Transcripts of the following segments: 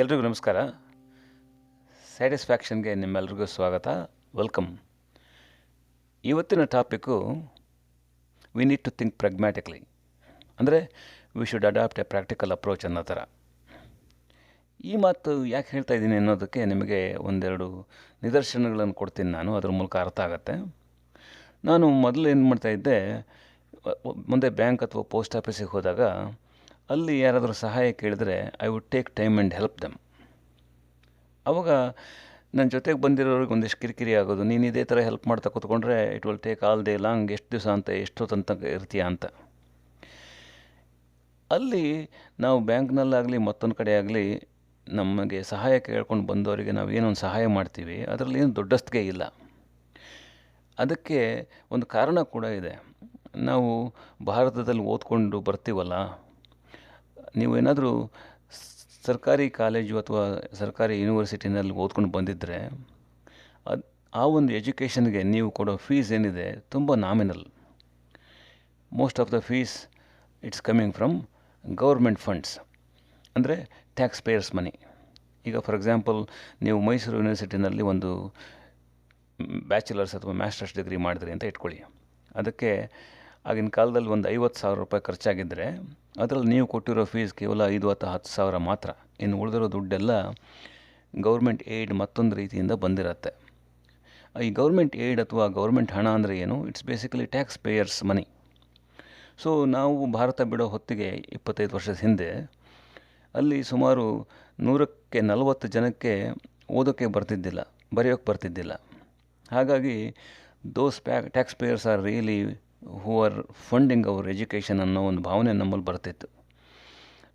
ಎಲ್ರಿಗೂ ನಮಸ್ಕಾರ. ಸ್ಯಾಟಿಸ್ಫ್ಯಾಕ್ಷನ್ಗೆ ನಿಮ್ಮೆಲ್ರಿಗೂ ಸ್ವಾಗತ. ವೆಲ್ಕಮ್ ಇವತ್ತಿನ topic we need to think pragmatically ಅಂದರೆ we should adopt a practical approach ಅನ್ನೋ ಥರ. ಈ ಮಾತು ಯಾಕೆ ಹೇಳ್ತಾ ಇದ್ದೀನಿ ಅನ್ನೋದಕ್ಕೆ ನಿಮಗೆ ಒಂದೆರಡು ನಿದರ್ಶನಗಳನ್ನು ಕೊಡ್ತೀನಿ ನಾನು, ಅದ್ರ ಮೂಲಕ ಅರ್ಥ ಆಗುತ್ತೆ. ನಾನು ಮೊದಲು ಏನು ಮಾಡ್ತಾಯಿದ್ದೆ ಮುಂದೆ ಬ್ಯಾಂಕ್ ಅಥವಾ ಪೋಸ್ಟ್ ಆಫೀಸಿಗೆ ಹೋದಾಗ ಅಲ್ಲಿ ಯಾರಾದರೂ ಸಹಾಯ ಕೇಳಿದರೆ I would take time and help them ಅವಾಗ ನನ್ನ ಜೊತೆಗೆ ಬಂದಿರೋರಿಗೆ ಒಂದಿಷ್ಟು ಕಿರಿಕಿರಿ ಆಗೋದು, ನೀನು ಇದೇ ಥರ ಹೆಲ್ಪ್ ಮಾಡ್ತಾ ಕೂತ್ಕೊಂಡ್ರೆ it will take all day long ಎಷ್ಟು ದಿವಸ ಅಂತ, ಎಷ್ಟೊತ್ತಂತ ಇರ್ತೀಯ ಅಂತ. ಅಲ್ಲಿ ನಾವು ಬ್ಯಾಂಕ್ನಲ್ಲಾಗಲಿ, ಮತ್ತೊಂದು ಕಡೆ ಆಗಲಿ ನಮಗೆ ಸಹಾಯ ಕೇಳ್ಕೊಂಡು ಬಂದವರಿಗೆ ನಾವು ಏನೊಂದು ಸಹಾಯ ಮಾಡ್ತೀವಿ, ಅದರಲ್ಲಿ ಏನು ದೊಡ್ಡಸ್ತಿಗೆ ಇಲ್ಲ. ಅದಕ್ಕೆ ಒಂದು ಕಾರಣ ಕೂಡ ಇದೆ. ನಾವು ಭಾರತದಲ್ಲಿ ಓದ್ಕೊಂಡು ಬರ್ತೀವಲ್ಲ ನೀವು ಏನಾದರೂ ಸರ್ಕಾರಿ ಕಾಲೇಜು ಅಥವಾ ಸರ್ಕಾರಿ ಯೂನಿವರ್ಸಿಟಿನಲ್ಲಿ ಓದ್ಕೊಂಡು ಬಂದಿದ್ದರೆ ಅದು ಆ ಒಂದು ಎಜುಕೇಷನ್ಗೆ ನೀವು ಕೊಡೋ ಫೀಸ್ ಏನಿದೆ ತುಂಬ nominal. Most of the fees it's coming from government funds, ಅಂದರೆ ಟ್ಯಾಕ್ಸ್ ಪೇಯರ್ಸ್ ಮನಿ. ಈಗ ಫಾರ್ ಎಕ್ಸಾಂಪಲ್, ನೀವು ಮೈಸೂರು ಯೂನಿವರ್ಸಿಟಿನಲ್ಲಿ ಒಂದು ಬ್ಯಾಚುಲರ್ಸ್ ಅಥವಾ ಮ್ಯಾಸ್ಟರ್ಸ್ ಡಿಗ್ರಿ ಮಾಡಿದ್ರಿ ಅಂತ ಇಟ್ಕೊಳ್ಳಿ. ಅದಕ್ಕೆ ಆಗಿನ ಕಾಲದಲ್ಲಿ ಒಂದು ಐವತ್ತು ಸಾವಿರ ರೂಪಾಯಿ ಖರ್ಚಾಗಿದ್ದರೆ ಅದರಲ್ಲಿ ನೀವು ಕೊಟ್ಟಿರೋ ಫೀಸ್ ಕೇವಲ ಐದು ಅಥವಾ ಹತ್ತು ಸಾವಿರ ಮಾತ್ರ. ಇನ್ನು ಉಳಿದಿರೋ ದುಡ್ಡೆಲ್ಲ ಗೌರ್ಮೆಂಟ್ ಏಯ್ಡ್ ಮತ್ತೊಂದು ರೀತಿಯಿಂದ ಬಂದಿರತ್ತೆ. ಈ ಗೌರ್ಮೆಂಟ್ ಏಯ್ಡ್ ಅಥವಾ ಗೌರ್ಮೆಂಟ್ ಹಣ ಅಂದರೆ ಏನು? It's basically tax payers money so ನಾವು ಭಾರತ ಬಿಡೋ ಹೊತ್ತಿಗೆ ಇಪ್ಪತ್ತೈದು ವರ್ಷದ ಹಿಂದೆ ಅಲ್ಲಿ ಸುಮಾರು ನೂರಕ್ಕೆ ನಲವತ್ತು ಜನಕ್ಕೆ ಓದೋಕ್ಕೆ ಬರ್ತಿದ್ದಿಲ್ಲ ಬರೆಯೋಕ್ಕೆ ಬರ್ತಿದ್ದಿಲ್ಲ. ಹಾಗಾಗಿ those ಪ್ಯಾ tax payers are really who are funding our education ಅನ್ನೋ ಒಂದು ಭಾವನೆ ನಮ್ಮಲ್ಲಿ ಬರ್ತಿತ್ತು.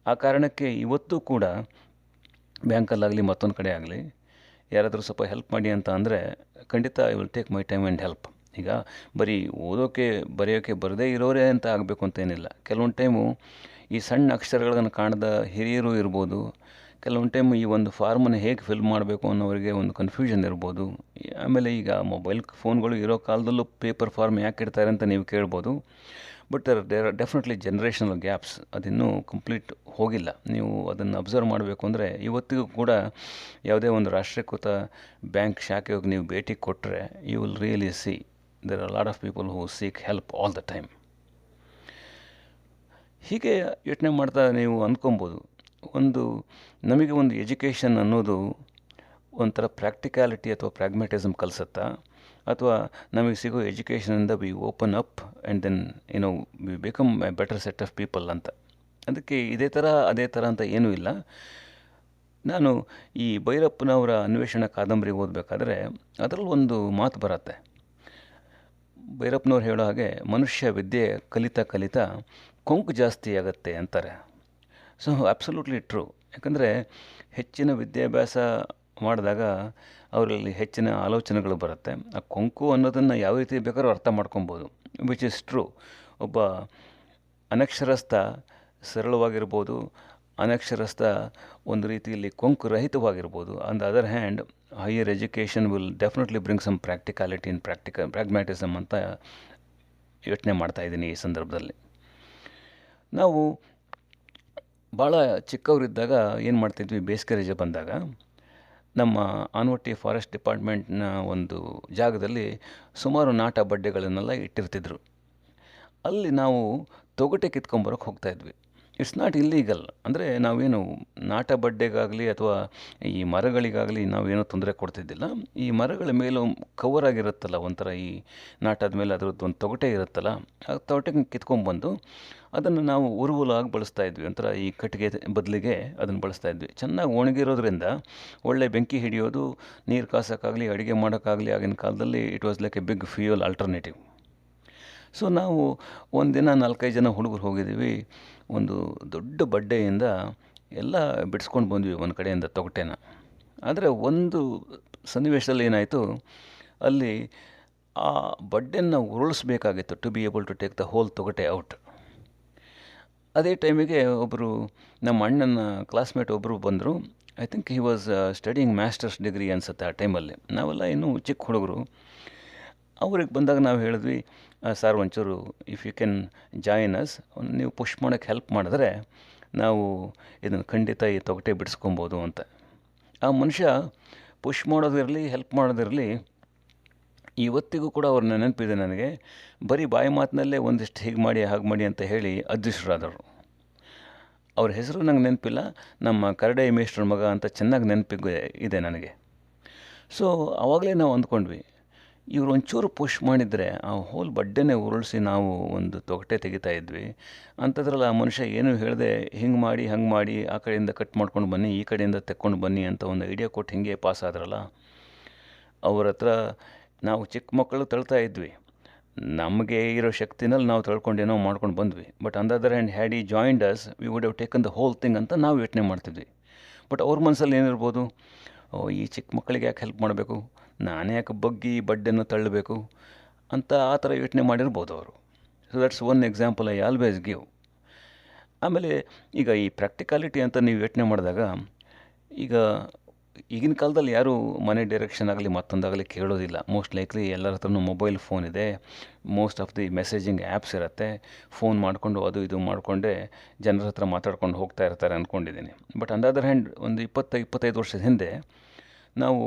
ಆ ಕಾರಣಕ್ಕೆ ಇವತ್ತು ಕೂಡ ಬ್ಯಾಂಕಲ್ಲಾಗಲಿ ಮತ್ತೊಂದು ಕಡೆ ಆಗಲಿ ಯಾರಾದರೂ ಸ್ವಲ್ಪ ಹೆಲ್ಪ್ ಮಾಡಿ ಅಂತ ಅಂದರೆ ಖಂಡಿತ I will take my time and help ಈಗ ಬರೀ ಓದೋಕೆ, ಬರೆಯೋಕೆ ಬರದೇ ಇರೋರೇ ಅಂತ ಆಗಬೇಕು ಅಂತೇನಿಲ್ಲ ಕೆಲವೊಂದು ಟೈಮು ಈ ಸಣ್ಣ ಅಕ್ಷರಗಳನ್ನು ಕಾಣದ ಹಿರಿಯರು ಇರ್ಬೋದು ಕೆಲವೊಂದು ಟೈಮ್ ಈ ಒಂದು ಫಾರ್ಮನ್ನು ಹೇಗೆ ಫಿಲ್ ಮಾಡಬೇಕು ಅನ್ನೋರಿಗೆ ಒಂದು ಕನ್ಫ್ಯೂಷನ್ ಇರ್ಬೋದು. ಆಮೇಲೆ ಈಗ ಮೊಬೈಲ್ ಫೋನ್ಗಳು ಇರೋ ಕಾಲದಲ್ಲೂ ಪೇಪರ್ ಫಾರ್ಮ್ ಯಾಕೆ ಇಡ್ತಾರೆ ಅಂತ ನೀವು ಕೇಳ್ಬೋದು. But there are definitely generational gaps ಅದಿನ್ನೂ ಕಂಪ್ಲೀಟ್ ಹೋಗಿಲ್ಲ. ನೀವು ಅದನ್ನು ಅಬ್ಸರ್ವ್ ಮಾಡಬೇಕು ಅಂದರೆ ಇವತ್ತಿಗೂ ಕೂಡ ಯಾವುದೇ ಒಂದು ರಾಷ್ಟ್ರೀಕೃತ ಬ್ಯಾಂಕ್ ಶಾಖೆಗೆ ನೀವು ಭೇಟಿ ಕೊಟ್ಟರೆ you will really see there are lot of people who seek help all the time ಹೀಗೆ ಯೋಚನೆ ಮಾಡ್ತಾ ನೀವು ಅಂದ್ಕೊಬೋದು. ಒಂದು, ನಮಗೆ ಒಂದು ಎಜುಕೇಷನ್ ಅನ್ನೋದು ಒಂಥರ ಪ್ರಾಕ್ಟಿಕ್ಯಾಲಿಟಿ ಅಥವಾ ಪ್ರಾಗ್ಮೆಟಿಸಮ್ ಕಲಿಸುತ್ತಾ? ಅಥವಾ ನಮಗೆ ಸಿಗೋ ಎಜುಕೇಷನಿಂದ we open up and then ಏನೋ we become a better set of people ಅಂತ. ಅದಕ್ಕೆ ಇದೇ ಥರ ಅದೇ ಥರ ಅಂತ ಏನೂ ಇಲ್ಲ. ನಾನು ಈ ಭೈರಪ್ಪನವರ ಅನ್ವೇಷಣ ಕಾದಂಬರಿ ಓದಬೇಕಾದ್ರೆ ಅದರಲ್ಲಿ ಒಂದು ಮಾತು ಬರುತ್ತೆ. ಭೈರಪ್ಪನವ್ರು ಹೇಳೋ ಹಾಗೆ, ಮನುಷ್ಯ ವಿದ್ಯೆ ಕಲಿತಾ ಕಲಿತಾ ಕೊಂಕು ಜಾಸ್ತಿ ಆಗುತ್ತೆ ಅಂತಾರೆ. ಸೊ ಅಬ್ಸಲ್ಯೂಟ್ಲಿ ಟ್ರೂ ಯಾಕಂದರೆ ಹೆಚ್ಚಿನ ವಿದ್ಯಾಭ್ಯಾಸ ಮಾಡಿದಾಗ ಅವರಲ್ಲಿ ಹೆಚ್ಚಿನ ಆಲೋಚನೆಗಳು ಬರುತ್ತೆ. ಆ ಕೊಂಕು ಅನ್ನೋದನ್ನು ಯಾವ ರೀತಿ ಬೇಕಾದ್ರೂ ಅರ್ಥ ಮಾಡ್ಕೊಬೋದು ವಿಚ್ ಇಸ್ ಟ್ರೂ ಒಬ್ಬ ಅನಕ್ಷರಸ್ಥ ಸರಳವಾಗಿರ್ಬೋದು, ಅನಕ್ಷರಸ್ಥ ಒಂದು ರೀತಿಯಲ್ಲಿ ಕೊಂಕು ರಹಿತವಾಗಿರ್ಬೋದು. On the other hand higher education will definitely bring some practicality in practical pragmatism ಅಂತ ಯೋಚನೆ ಮಾಡ್ತಾ ಇದ್ದೀನಿ ಈ ಸಂದರ್ಭದಲ್ಲಿ. ನಾವು ಭಾಳ ಚಿಕ್ಕವರಿದ್ದಾಗ ಏನು ಮಾಡ್ತಿದ್ವಿ ಬೇಸಿಗೆ ರಜೆ ಬಂದಾಗ ನಮ್ಮ ಆನ್ವಟ್ಟಿ ಫಾರೆಸ್ಟ್ ಡಿಪಾರ್ಟ್ಮೆಂಟ್ನ ಒಂದು ಜಾಗದಲ್ಲಿ ಸುಮಾರು ನಾಟ ಬಡ್ಡೆಗಳನ್ನೆಲ್ಲ ಇಟ್ಟಿರ್ತಿದ್ರು. ಅಲ್ಲಿ ನಾವು ತೊಗಟೆ ಕಿತ್ಕೊಂಬರೋಕೆ ಹೋಗ್ತಾಯಿದ್ವಿ ಇಟ್ಸ್ ನಾಟ್ ಇಲ್ಲೀಗಲ್ ಅಂದರೆ ನಾವೇನು ನಾಟ ಬಡ್ಡೆಗಾಗಲಿ ಅಥವಾ ಈ ಮರಗಳಿಗಾಗಲಿ ನಾವೇನೂ ತೊಂದರೆ ಕೊಡ್ತಿದ್ದಿಲ್ಲ. ಈ ಮರಗಳ ಮೇಲೂ ಕವರ್ ಆಗಿರುತ್ತಲ್ಲ ಒಂಥರ ಈ ನಾಟದ ಮೇಲೆ ಅದರದ್ದು ಒಂದು ತೊಗಟೆ ಇರುತ್ತಲ್ಲ, ಆ ತೊಗಟೆ ಕಿತ್ಕೊಂಡ್ಬಂದು ಅದನ್ನು ನಾವು ಉರುವುಲಾಗಿ ಬಳಸ್ತಾ ಇದ್ವಿ. ಒಂಥರ ಈ ಕಟ್ಟಿಗೆ ಬದಲಿಗೆ ಅದನ್ನು ಬಳಸ್ತಾ ಇದ್ವಿ. ಚೆನ್ನಾಗಿ ಒಣಗಿರೋದ್ರಿಂದ ಒಳ್ಳೆ ಬೆಂಕಿ ಹಿಡಿಯೋದು, ನೀರು ಕಾಸೋಕ್ಕಾಗಲಿ, ಅಡುಗೆ ಮಾಡೋಕ್ಕಾಗಲಿ ಆಗಿನ ಕಾಲದಲ್ಲಿ it was like a big fuel alternative so ನಾವು ಒಂದಿನ ನಾಲ್ಕೈದು ಜನ ಹುಡುಗರು ಹೋಗಿದ್ದೀವಿ. ಒಂದು ದೊಡ್ಡ ಬಡ್ಡೆಯಿಂದ ಎಲ್ಲ ಬಿಡಿಸ್ಕೊಂಡು ಬಂದ್ವಿ ಒಂದು ಕಡೆಯಿಂದ ತೊಗಟೆನ. ಆದರೆ ಒಂದು ಸನ್ನಿವೇಶದಲ್ಲಿ ಏನಾಯಿತು, ಅಲ್ಲಿ ಆ ಬಡ್ಡೆನ ಉರುಳಿಸ್ಬೇಕಾಗಿತ್ತು to be able to take the whole ತೊಗಟೆ ಔಟ್ ಅದೇ ಟೈಮಿಗೆ ಒಬ್ಬರು ನಮ್ಮ ಅಣ್ಣನ ಕ್ಲಾಸ್ಮೇಟ್ ಒಬ್ಬರು ಬಂದರು. I think he was studying masters degree ಅನಿಸುತ್ತೆ ಆ ಟೈಮಲ್ಲಿ ನಾವೆಲ್ಲ ಇನ್ನೂ ಚಿಕ್ಕ ಹುಡುಗರು. ಅವ್ರಿಗೆ ಬಂದಾಗ ನಾವು ಹೇಳಿದ್ವಿ ಸರ್ ಒಂಚೂರು if you can join us ನೀವು ಪುಷ್ ಮಾಡೋಕ್ಕೆ ಹೆಲ್ಪ್ ಮಾಡಿದ್ರೆ ನಾವು ಇದನ್ನು ಖಂಡಿತ ಈ ತೊಗಟೆ ಬಿಡಿಸ್ಕೊಬೋದು ಅಂತ. ಆ ಮನುಷ್ಯ ಪುಷ್ ಮಾಡೋದಿರಲಿ ಹೆಲ್ಪ್ ಮಾಡೋದಿರಲಿ, ಇವತ್ತಿಗೂ ಕೂಡ ಅವ್ರ ನೆನಪಿದೆ ನನಗೆ, ಬರೀ ಬಾಯಿ ಮಾತಿನಲ್ಲೇ ಒಂದಿಷ್ಟು ಹೀಗೆ ಮಾಡಿ, ಹಾಗೆ ಮಾಡಿ ಅಂತ ಹೇಳಿ ಅದೃಷ್ಟರಾದವರು. ಅವ್ರ ಹೆಸರು ನಂಗೆ ನೆನಪಿಲ್ಲ, ನಮ್ಮ ಕರಡೆ ಮೇಷ್ಟ್ರ ಮಗ ಅಂತ ಚೆನ್ನಾಗಿ ನೆನಪಿಗೆ ಇದೆ ನನಗೆ. ಸೊ ಆವಾಗಲೇ ನಾವು ಅಂದ್ಕೊಂಡ್ವಿ ಇವ್ರು ಒಂಚೂರು ಪುಷ್ ಮಾಡಿದರೆ ಆ ಹೋಲ್ ಬಡ್ಡೆನೇ ಉರುಳಿಸಿ ನಾವು ಒಂದು ತೊಗಟೆ ತೆಗಿತಾ ಇದ್ವಿ. ಅಂಥದ್ರಲ್ಲಿ ಆ ಮನುಷ್ಯ ಏನೂ ಹೇಳಿದೆ, ಹಿಂಗೆ ಮಾಡಿ, ಹಂಗೆ ಮಾಡಿ, ಆ ಕಡೆಯಿಂದ ಕಟ್ ಮಾಡ್ಕೊಂಡು ಬನ್ನಿ, ಈ ಕಡೆಯಿಂದ ತೆಕ್ಕೊಂಡು ಬನ್ನಿ ಅಂತ ಒಂದು ಐಡಿಯಾ ಕೊಟ್ಟು ಹಿಂಗೆ ಪಾಸ್ ಆದ್ರಲ್ಲ. ಅವ್ರ ಹತ್ರ ನಾವು ಚಿಕ್ಕ ಮಕ್ಕಳು ತಳ್ತಾ ಇದ್ವಿ. ನಮಗೆ ಇರೋ ಶಕ್ತಿನಲ್ಲಿ ನಾವು ತಳ್ಕೊಂಡು ಏನೋ ಮಾಡ್ಕೊಂಡು ಬಂದ್ವಿ. But on the other hand had joined us we would have taken the whole thing ಅಂತ ನಾವು ಯೋಚನೆ ಮಾಡ್ತಿದ್ವಿ. ಬಟ್ ಅವ್ರ ಮನಸ್ಸಲ್ಲಿ ಏನಿರ್ಬೋದು? ಈ ಚಿಕ್ಕ ಮಕ್ಕಳಿಗೆ ಯಾಕೆ ಹೆಲ್ಪ್ ಮಾಡಬೇಕು? ನಾನೇ ಯಾಕೆ ಬಗ್ಗಿ ಬಡ್ಡೆಯನ್ನು ತಳ್ಳಬೇಕು ಅಂತ ಆ ಥರ ಯೋಚನೆ ಮಾಡಿರ್ಬೋದು ಅವರು. So that's one example I always give ಆಮೇಲೆ ಈಗ ಈ ಪ್ರಾಕ್ಟಿಕಾಲಿಟಿ ಅಂತ ನೀವು ಯೋಚನೆ ಮಾಡಿದಾಗ, ಈಗ ಈಗಿನ ಕಾಲದಲ್ಲಿ ಯಾರೂ ಮನೆ ಡೈರೆಕ್ಷನ್ ಆಗಲಿ ಮತ್ತೊಂದಾಗಲಿ ಕೇಳೋದಿಲ್ಲ. ಮೋಸ್ಟ್ ಲೈಕ್ಲಿ ಎಲ್ಲರ ಹತ್ರನೂ ಮೊಬೈಲ್ ಫೋನ್ ಇದೆ. Most of the messaging apps ಇರುತ್ತೆ. ಫೋನ್ ಮಾಡಿಕೊಂಡು ಅದು ಇದು ಮಾಡಿಕೊಂಡೇ ಜನರ ಹತ್ರ ಮಾತಾಡ್ಕೊಂಡು ಹೋಗ್ತಾ ಇರ್ತಾರೆ ಅಂದ್ಕೊಂಡಿದ್ದೀನಿ ಬಟ್ ಅದರ್ ಹ್ಯಾಂಡ್ ಒಂದು ಇಪ್ಪತ್ತು ಇಪ್ಪತ್ತೈದು ವರ್ಷದ ಹಿಂದೆ ನಾವು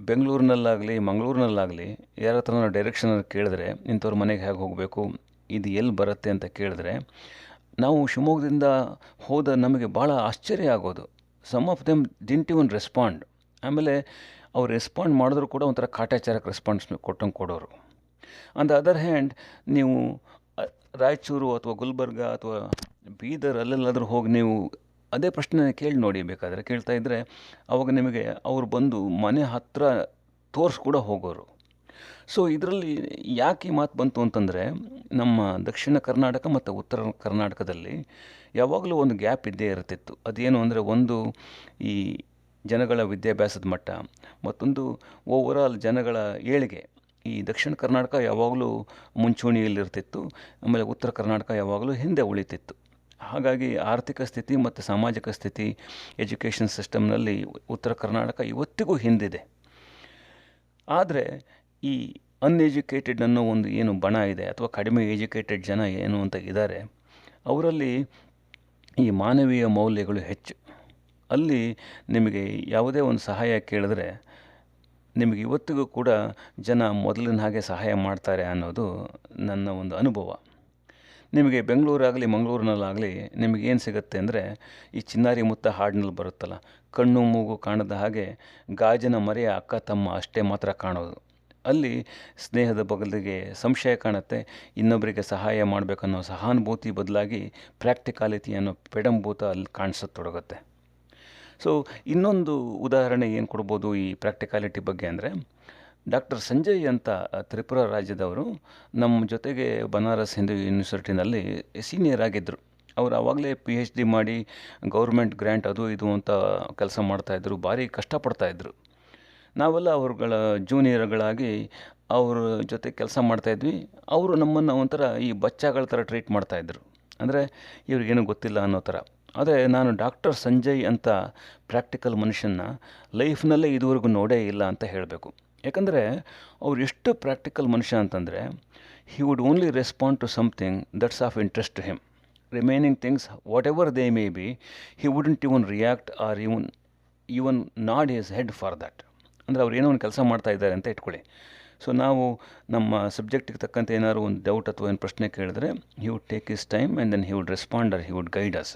ಬೆಂಗಳೂರಿನಲ್ಲಾಗಲಿ, ಮಂಗಳೂರಿನಲ್ಲಾಗಲಿ, ಯಾರ ಹತ್ರನೂ ಡೈರೆಕ್ಷನ್ ಕೇಳಿದ್ರೆ ಇಂಥವ್ರ ಮನೆಗೆ ಹೇಗೆ ಹೋಗಬೇಕು, ಇದು ಎಲ್ಲಿ ಬರುತ್ತೆ ಅಂತ ಕೇಳಿದ್ರೆ, ನಾವು ಶಿವಮೊಗ್ಗದಿಂದ ಹೋದ ನಮಗೆ ಭಾಳ ಆಶ್ಚರ್ಯ ಆಗೋದು. Some of them didn't even respond ಆಮೇಲೆ ಅವ್ರು ರೆಸ್ಪಾಂಡ್ ಮಾಡಿದ್ರು ಕೂಡ ಒಂಥರ ಕಾಟಾಚಾರಕ್ಕೆ ರೆಸ್ಪಾನ್ಸ್ ಕೊಟ್ಟಂಗೆ ಕೊಡೋರು. ಆನ್ ದ ಅದರ್ ಹ್ಯಾಂಡ್ ನೀವು, ರಾಯಚೂರು ಅಥವಾ ಗುಲ್ಬರ್ಗ ಅಥವಾ ಬೀದರ್ ಅಲ್ಲೆಲ್ಲಾದರೂ ಹೋಗಿ ನೀವು ಅದೇ ಪ್ರಶ್ನೆ ಕೇಳಿ ನೋಡಿ ಬೇಕಾದರೆ, ಕೇಳ್ತಾ ಇದ್ದರೆ ಅವಾಗ ನಿಮಗೆ ಅವರು ಬಂದು ಮನೆ ಹತ್ತಿರ ತೋರ್ಸಿ ಕೂಡ ಹೋಗೋರು. ಸೊ ಇದರಲ್ಲಿ ಯಾಕೆ ಈ ಮಾತು ಬಂತು ಅಂತಂದರೆ, ನಮ್ಮ ದಕ್ಷಿಣ ಕರ್ನಾಟಕ ಮತ್ತು ಉತ್ತರ ಕರ್ನಾಟಕದಲ್ಲಿ ಯಾವಾಗಲೂ ಒಂದು ಗ್ಯಾಪ್ ಇದ್ದೇ ಇರ್ತಿತ್ತು. ಅದೇನು ಅಂದರೆ ಒಂದು ಈ ಜನಗಳ ವಿದ್ಯಾಭ್ಯಾಸದ ಮಟ್ಟ, ಮತ್ತೊಂದು ಓವರಾಲ್ ಜನಗಳ ಏಳಿಗೆ. ಈ ದಕ್ಷಿಣ ಕರ್ನಾಟಕ ಯಾವಾಗಲೂ ಮುಂಚೂಣಿಯಲ್ಲಿರ್ತಿತ್ತು, ಆಮೇಲೆ ಉತ್ತರ ಕರ್ನಾಟಕ ಯಾವಾಗಲೂ ಹಿಂದೆ ಉಳಿತಿತ್ತು. ಹಾಗಾಗಿ ಆರ್ಥಿಕ ಸ್ಥಿತಿ ಮತ್ತು ಸಾಮಾಜಿಕ ಸ್ಥಿತಿ, ಎಜುಕೇಷನ್ ಸಿಸ್ಟಮ್ನಲ್ಲಿ ಉತ್ತರ ಕರ್ನಾಟಕ ಇವತ್ತಿಗೂ ಹಿಂದಿದೆ. ಆದರೆ ಈ ಅನ್ಎಜುಕೇಟೆಡ್ ಅನ್ನೋ ಒಂದು ಏನು ಬಣ ಇದೆ ಅಥವಾ ಕಡಿಮೆ ಎಜುಕೇಟೆಡ್ ಜನ ಏನು ಅಂತ ಇದ್ದಾರೆ, ಅವರಲ್ಲಿ ಈ ಮಾನವೀಯ ಮೌಲ್ಯಗಳು ಹೆಚ್ಚು. ಅಲ್ಲಿ ನಿಮಗೆ ಯಾವುದೇ ಒಂದು ಸಹಾಯ ಕೇಳಿದ್ರೆ ನಿಮಗೆ ಇವತ್ತಿಗೂ ಕೂಡ ಜನ ಮೊದಲಿನ ಹಾಗೆ ಸಹಾಯ ಮಾಡ್ತಾರೆ ಅನ್ನೋದು ನನ್ನ ಒಂದು ಅನುಭವ. ನಿಮಗೆ ಬೆಂಗಳೂರಾಗಲಿ, ಮಂಗಳೂರಿನಲ್ಲಾಗಲಿ ನಿಮಗೇನು ಸಿಗುತ್ತೆ ಅಂದರೆ ಈ ಚಿನ್ನಾರಿ ಮುತ್ತ ಹಾಡಿನಲ್ಲಿ ಬರುತ್ತಲ್ಲ, ಕಣ್ಣು ಮೂಗು ಕಾಣದ ಹಾಗೆ ಗಾಜಿನ ಮರೆಯ ಅಕ್ಕ ತಮ್ಮ ಅಷ್ಟೇ ಮಾತ್ರ ಕಾಣೋದು. ಅಲ್ಲಿ ಸ್ನೇಹದ ಬಗಲಿಗೆ ಸಂಶಯ ಕಾಣುತ್ತೆ ಇನ್ನೊಬ್ಬರಿಗೆ ಸಹಾಯ ಮಾಡಬೇಕನ್ನೋ ಸಹಾನುಭೂತಿ ಬದಲಾಗಿ ಪ್ರಾಕ್ಟಿಕಾಲಿಟಿ ಅನ್ನೋ ಪೆಡಂಭೂತ ಅಲ್ಲಿ ಕಾಣಿಸತೊಡಗುತ್ತೆ. ಸೊ ಇನ್ನೊಂದು ಉದಾಹರಣೆ ಏನು ಕೊಡ್ಬೋದು ಈ ಪ್ರಾಕ್ಟಿಕಾಲಿಟಿ ಬಗ್ಗೆ ಅಂದರೆ ಡಾಕ್ಟರ್ ಸಂಜಯ್ ಅಂತ ತ್ರಿಪುರ ರಾಜ್ಯದವರು ನಮ್ಮ ಜೊತೆಗೆ ಬನಾರಸ್ ಹಿಂದೂ ಯೂನಿವರ್ಸಿಟಿನಲ್ಲಿ ಸೀನಿಯರ್ ಆಗಿದ್ದರು. ಅವರು ಆವಾಗಲೇ ಪಿ ಎಚ್ ಡಿ ಮಾಡಿ ಗೌರ್ಮೆಂಟ್ ಗ್ರ್ಯಾಂಟ್ ಅದು ಇದು ಅಂತ ಕೆಲಸ ಮಾಡ್ತಾಯಿದ್ರು ಭಾರಿ ಕಷ್ಟಪಡ್ತಾಯಿದ್ರು ನಾವೆಲ್ಲ ಅವ್ರುಗಳ ಜೂನಿಯರ್ಗಳಾಗಿ ಅವ್ರ ಜೊತೆ ಕೆಲಸ ಮಾಡ್ತಾಯಿದ್ವಿ ಅವರು ನಮ್ಮನ್ನು ಒಂಥರ ಈ ಬಚ್ಚಾಗಳ ಥರ ಟ್ರೀಟ್ ಮಾಡ್ತಾಯಿದ್ರು ಅಂದರೆ ಇವ್ರಿಗೇನು ಗೊತ್ತಿಲ್ಲ ಅನ್ನೋ ಥರ. ಆದರೆ ನಾನು ಡಾಕ್ಟರ್ ಸಂಜಯ್ ಅಂತ ಪ್ರಾಕ್ಟಿಕಲ್ ಮನುಷ್ಯನ ಲೈಫ್ನಲ್ಲೇ ಇದುವರೆಗೂ ನೋಡೇ ಇಲ್ಲ ಅಂತ ಹೇಳಬೇಕು. ಯಾಕಂದರೆ ಅವ್ರು ಎಷ್ಟು ಪ್ರಾಕ್ಟಿಕಲ್ ಮನುಷ್ಯ ಅಂತಂದರೆ he would only respond to something that's of interest to him remaining things whatever they may be he wouldn't even react or even even nod is head for that ಅಂದರೆ ಅವ್ರು ಏನೋ ಒಂದು ಕೆಲಸ ಮಾಡ್ತಾ ಇದ್ದಾರೆ ಅಂತ ಇಟ್ಕೊಳ್ಳಿ. ಸೊ ನಾವು ನಮ್ಮ ಸಬ್ಜೆಕ್ಟಿಗೆ ತಕ್ಕಂತೆ ಏನಾದ್ರು ಒಂದು ಡೌಟ್ ಅಥವಾ ಏನು ಪ್ರಶ್ನೆ ಕೇಳಿದ್ರೆ he would take his time and then he would respond or he would guide us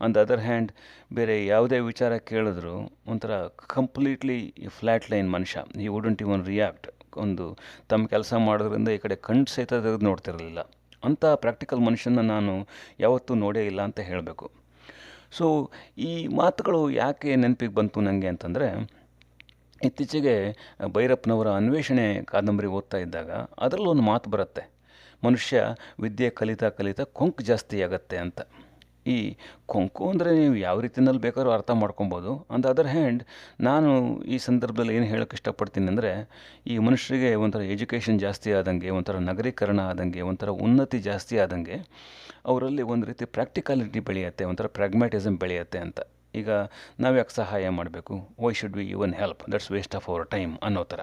on the other hand ಬೇರೆ ಯಾವುದೇ ವಿಚಾರ ಕೇಳಿದ್ರು, ಒಂಥರ ಕಂಪ್ಲೀಟ್ಲಿ ಫ್ಲ್ಯಾಟ್ ಲೈನ್ ಮನುಷ್ಯ. ಈ ವುಡಂಟ್ ಇವನ್ ರಿಯಾಕ್ಟ್ ಒಂದು ತಮ್ಮ ಕೆಲಸ ಮಾಡೋದ್ರಿಂದ ಈ ಕಡೆ ಕಣ್ಣು ಸಹಿತ ನೋಡ್ತಿರಲಿಲ್ಲ. ಅಂಥ ಪ್ರಾಕ್ಟಿಕಲ್ ಮನುಷ್ಯನ ನಾನು ಯಾವತ್ತೂ ನೋಡೇ ಇಲ್ಲ ಅಂತ ಹೇಳಬೇಕು. ಸೊ ಈ ಮಾತುಗಳು ಯಾಕೆ ನೆನಪಿಗೆ ಬಂತು ನನಗೆ ಅಂತಂದರೆ, ಇತ್ತೀಚೆಗೆ ಭೈರಪ್ಪನವರ ಅನ್ವೇಷಣೆ ಕಾದಂಬರಿ ಓದ್ತಾ ಇದ್ದಾಗ ಅದರಲ್ಲೊಂದು ಮಾತು ಬರುತ್ತೆ. ಮನುಷ್ಯ ವಿದ್ಯೆ ಕಲಿತಾ ಕಲಿತಾ ಕೊಂಕು ಜಾಸ್ತಿ ಆಗತ್ತೆ ಅಂತ. ಈ ಕೊಂಕು ಅಂದರೆ ನೀವು ಯಾವ ರೀತಿಯಲ್ಲಿ ಬೇಕಾದ್ರೂ ಅರ್ಥ ಮಾಡ್ಕೊಬೋದು. ಆನ್ ದ ಅದರ್ ಹ್ಯಾಂಡ್ ನಾನು ಈ ಸಂದರ್ಭದಲ್ಲಿ ಏನು ಹೇಳೋಕ್ಕೆ ಇಷ್ಟಪಡ್ತೀನಿ ಅಂದರೆ, ಈ ಮನುಷ್ಯರಿಗೆ ಒಂಥರ ಎಜುಕೇಷನ್ ಜಾಸ್ತಿ ಆದಂಗೆ, ಒಂಥರ ನಗರೀಕರಣ ಆದಂಗೆ, ಒಂಥರ ಉನ್ನತಿ ಜಾಸ್ತಿ ಆದಂಗೆ, ಅವರಲ್ಲಿ ಒಂದು ರೀತಿ ಪ್ರಾಕ್ಟಿಕಾಲಿಟಿ ಬೆಳೆಯುತ್ತೆ, ಒಂಥರ ಪ್ರಾಗ್ಮ್ಯಾಟಿಸಮ್ ಬೆಳೆಯುತ್ತೆ ಅಂತ. ಈಗ ನಾವು ಯಾಕೆ ಸಹಾಯ ಮಾಡಬೇಕು? Why should we even help that's waste of our time ಅನ್ನೋ ಥರ.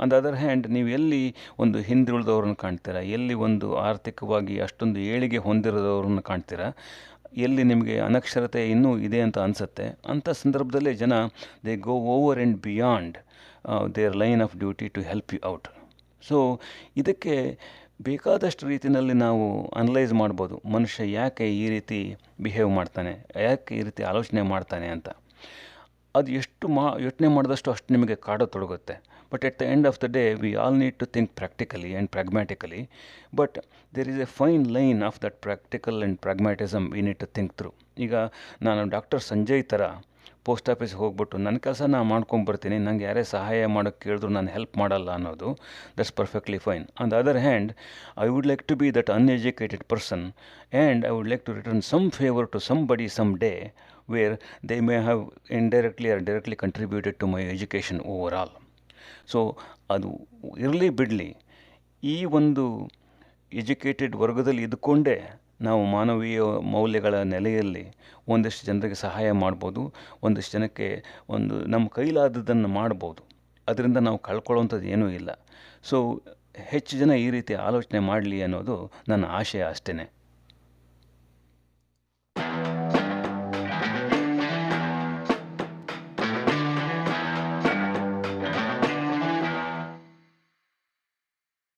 ಆನ್ ದ ಅದರ್ ಹ್ಯಾಂಡ್ ನೀವು ಎಲ್ಲಿ ಒಂದು ಹಿಂದುಳಿದವ್ರನ್ನ ಕಾಣ್ತೀರಾ? ಎಲ್ಲಿ ಒಂದು ಆರ್ಥಿಕವಾಗಿ ಅಷ್ಟೊಂದು ಏಳಿಗೆ ಹೊಂದಿರೋದವ್ರನ್ನ ಕಾಣ್ತೀರಾ? ಎಲ್ಲಿ ನಿಮಗೆ ಅನಕ್ಷರತೆ ಇನ್ನೂ ಇದೆ ಅಂತ ಅನಿಸುತ್ತೆ? ಅಂಥ ಸಂದರ್ಭದಲ್ಲೇ ಜನ they go over and beyond their line of duty to help you out so ಇದಕ್ಕೆ ಬೇಕಾದಷ್ಟು ರೀತಿಯಲ್ಲಿ ನಾವು ಅನಲೈಸ್ ಮಾಡ್ಬೋದು. ಮನುಷ್ಯ ಯಾಕೆ ಈ ರೀತಿ ಬಿಹೇವ್ ಮಾಡ್ತಾನೆ? ಯಾಕೆ ಈ ರೀತಿ ಆಲೋಚನೆ ಮಾಡ್ತಾನೆ ಅಂತ? ಅದು ಎಷ್ಟು ಮಾ, ಯೋಚನೆ ಮಾಡಿದಷ್ಟು ಅಷ್ಟು ನಿಮಗೆ ಕಾಡತೊಡಗುತ್ತೆ but at the end of the day we all need to think practically and pragmatically but there is a fine line of that practical and pragmatism we need to think through ಈಗ ನಾನು doctor Sanjay ಥರ post ಆಫೀಸ್ಗೆ ಹೋಗ್ಬಿಟ್ಟು ನನ್ನ ಕೆಲಸ ನಾನು ಮಾಡ್ಕೊಂಬರ್ತೀನಿ ನಂಗೆ ಯಾರೇ ಸಹಾಯ ಮಾಡೋಕ್ಕೆ ಕೇಳಿದ್ರು ನಾನು ಹೆಲ್ಪ್ ಮಾಡಲ್ಲ ಅನ್ನೋದು that's perfectly fine on the other hand I would like to be that uneducated person and I would like to return some favour to somebody some day where they may have indirectly or directly contributed my education overall so ಅದು ಇರಲಿ ಬಿಡಲಿ, ಈ ಒಂದು educated ವರ್ಗದಲ್ಲಿ ಇದ್ದುಕೊಂಡೇ ನಾವು ಮಾನವೀಯ ಮೌಲ್ಯಗಳ ನೆಲೆಯಲ್ಲಿ ಒಂದಷ್ಟು ಜನರಿಗೆ ಸಹಾಯ ಮಾಡ್ಬೋದು, ಒಂದಷ್ಟು ಜನಕ್ಕೆ ಒಂದು ನಮ್ಮ ಕೈಲಾದದ್ದನ್ನು ಮಾಡ್ಬೋದು. ಅದರಿಂದ ನಾವು ಕಳ್ಕೊಳ್ಳೋವಂಥದ್ದು ಏನೂ ಇಲ್ಲ. ಸೊ ಹೆಚ್ಚು ಜನ ಈ ರೀತಿ ಆಲೋಚನೆ ಮಾಡಲಿ ಅನ್ನೋದು ನನ್ನ ಆಶಯ ಅಷ್ಟೇ